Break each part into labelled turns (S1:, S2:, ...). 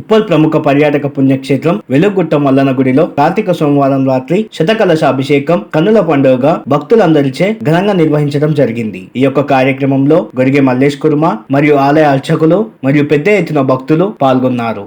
S1: ఉప్పల్ ప్రముఖ పర్యాటక పుణ్యక్షేత్రం వెలుగుట్ట మల్లన గుడిలో కార్తీక సోమవారం రాత్రి శతకలశ అభిషేకం కన్నుల పండుగ భక్తులందరిచే ఘనంగా నిర్వహించడం జరిగింది. ఈ యొక్క కార్యక్రమంలో గొడిగే మల్లేష్ కుర్మ మరియు ఆలయ అర్చకులు మరియు పెద్ద ఎత్తున భక్తులు పాల్గొన్నారు.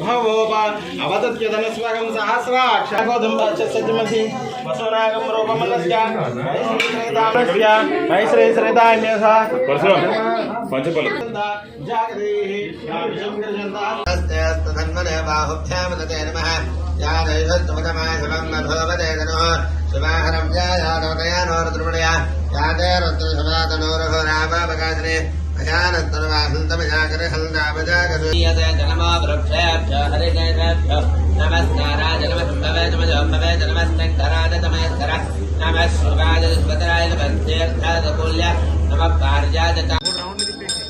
S2: भवोपवदत्यधनुस्वगं सहस्राक्षकोधुम्भ्यमसि वसुनागं रूपमनस्य मैश्रीसरितान्यसा जागृतिः बाहुभ्यामदते नमः यादैवत्वतमाशवन्नभवदेतनो शिवाहरं जायादोदयानोरद्रुमणया याते रत्रसभातनोरहो रामावकाशने नमस्काराय नमः भवे
S3: नमः भवे नमस्तङ्कराय नमः स्तर नमः
S4: श्रुगाय सुभद्राय नमः तीर्थाय नमः कार्याय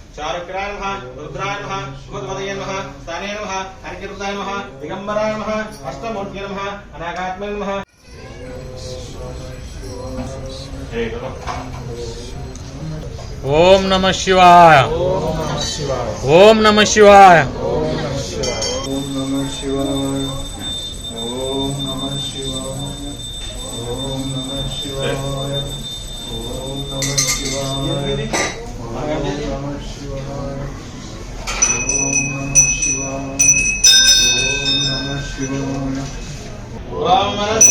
S4: चारुक्राय नमः रुद्राय नमः ओम ओम नमः शिवाय। ओम नमः शिवाय। ओम नमः शिवाय। ओम
S2: नमः शिवाय। ओम नमः शिवाय। ओम नमः शिवाय। Brahmana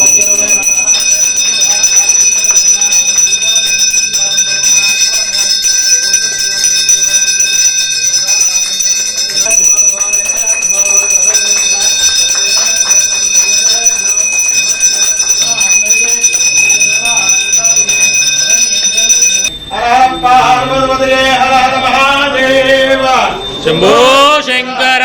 S3: శంభో శంకర।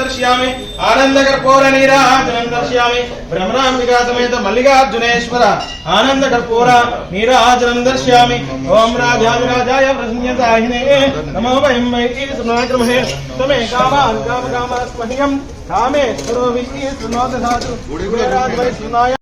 S2: దర్శయామి ఆనందకర్పూర నీరాజనం దర్శయామి భ్రమరాంబికా సమేత మల్లికార్జునేశ్వర ఆనందకర్పూర నీరాజనం దర్శయామి ఓం రాజావిరాజాయ ప్రసన్యతాహినే నమో వయం వై సునాక్రమహే తమే కామాన్ కామ కామాస్మహ్యం కామే వై సునాయ